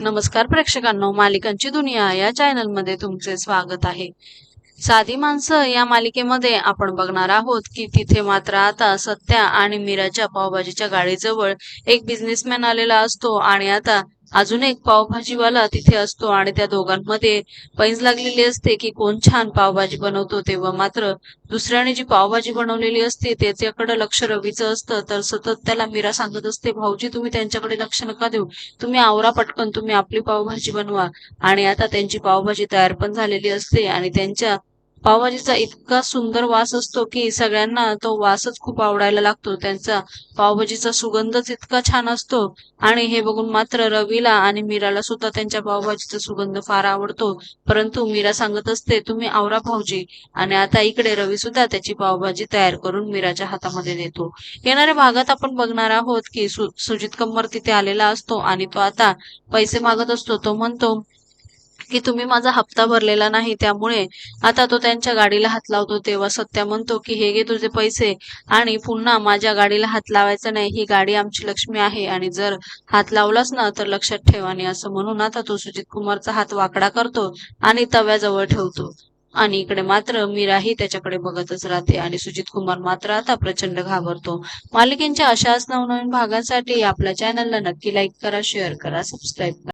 नमस्कार प्रेक्षकांनो मालिकांची दुनिया या चॅनलमध्ये तुमचे स्वागत आहे. साधी माणसं या मालिकेमध्ये आपण बघणार आहोत की तिथे मात्र आता सत्या आणि मीराच्या पावभाजीच्या गाडीजवळ एक बिझनेसमॅन आलेला असतो आणि आता अजून एक पावभाजीवाला तिथे असतो आणि त्या दोघांमध्ये पैज लागलेली असते की कोण छान पावभाजी बनवतो तेव्हा मात्र दुसऱ्याने जी पावभाजी बनवलेली असते त्याच्याकडे लक्ष रवीचं असतं. तर सतत त्याला मीरा सांगत असते भाऊजी तुम्ही त्यांच्याकडे लक्ष नका देऊ. तुम्ही आवरा पटकन तुम्ही आपली पावभाजी बनवा. आणि आता त्यांची पावभाजी तयार पण झालेली असते आणि त्यांच्या पावभाजीचा इतका सुंदर वास असतो की सगळ्यांना तो वासच खूप आवडायला लागतो. त्यांचा पावभाजीचा सुगंधच इतका छान असतो. आणि हे बघून मात्र रवीला आणि मीराला सुद्धा त्यांच्या पावभाजीचा सुगंध फार आवडतो. परंतु मीरा सांगत असते तुम्ही आवरा भाऊजी. आणि आता इकडे रवी सुद्धा त्याची पावभाजी तयार करून मीराच्या हातामध्ये देतो. येणाऱ्या भागात आपण बघणार आहोत की सु सुजित कंबर तिथे आलेला असतो आणि तो आता पैसे मागत असतो. तो म्हणतो की तुम्ही माझा हप्ता भरलेला नाही त्यामुळे आता तो त्यांच्या गाडीला हात लावतो. तेव्हा सत्या म्हणतो की हे घे तुझे पैसे आणि पुन्हा माझ्या गाडीला हात लावायचा नाही. ही गाडी आमची लक्ष्मी आहे आणि जर हात लावलाच ना तर लक्षात ठेवा आणि असं म्हणून आता तो सुजित कुमारचा हात वाकडा करतो आणि तव्याजवळ ठेवतो. आणि इकडे मात्र मीराही त्याच्याकडे बघतच राहते आणि सुजित कुमार मात्र आता प्रचंड घाबरतो. मालिकेंच्या अशाच नवनवीन भागांसाठी आपल्या चॅनलला नक्की लाईक करा शेअर करा सबस्क्राईब करा.